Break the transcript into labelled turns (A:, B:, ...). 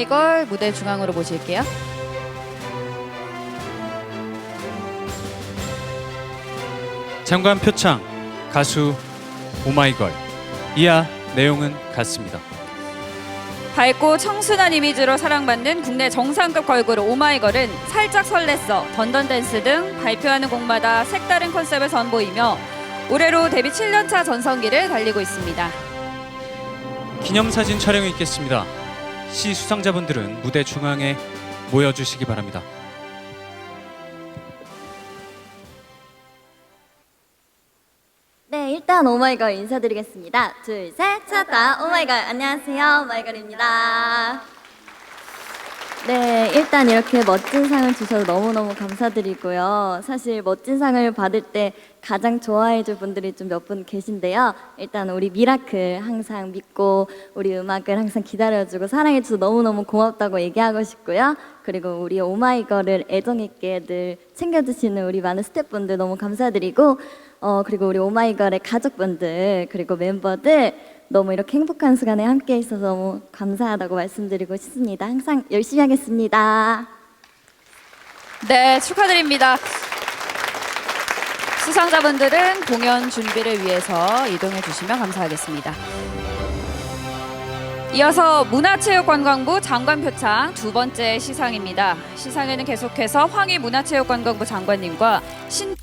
A: 오마이걸 무대 중앙으로 모실게요.
B: 장관 표창 가수 오마이걸 이하 내용은 같습니다.
A: 밝고 청순한 이미지로 사랑받는 국내 정상급 걸그룹 오마이걸은 살짝 설렜어, 던던댄스 등 발표하는 곡마다 색다른 컨셉을 선보이며 올해로 데뷔 7년차 전성기를 달리고 있습니다.
B: 기념사진 촬영이 있겠습니다. 시 수상자분들은 무대 중앙에 모여주시기 바랍니다.
C: 네, 일단 오마이걸 인사드리겠습니다. 둘, 셋, 찾다. 오마이걸. 안녕하세요. 오마이걸입니다. 네, 일단 이렇게 멋진 상을 주셔서 너무너무 감사드리고요. 사실 멋진 상을 받을 때 가장 좋아해 줄 분들이 좀 몇 분 계신데요. 일단 우리 미라클 항상 믿고 우리 음악을 항상 기다려주고 사랑해줘서 너무너무 고맙다고 얘기하고 싶고요. 그리고 우리 오마이걸을 애정있게 늘 챙겨주시는 우리 많은 스태프분들 너무 감사드리고 어, 그리고 우리 오마이걸의 가족분들 그리고 멤버들 너무 이렇게 행복한 시간에 함께 있어서 너무 감사하다고 말씀드리고 싶습니다. 항상 열심히 하겠습니다.
A: 네, 축하드립니다. 수상자분들은 공연 준비를 위해서 이동해 주시면 감사하겠습니다. 이어서 문화체육관광부 장관 표창 두 번째 시상입니다. 시상에는 계속해서 황희 문화체육관광부 장관님과 신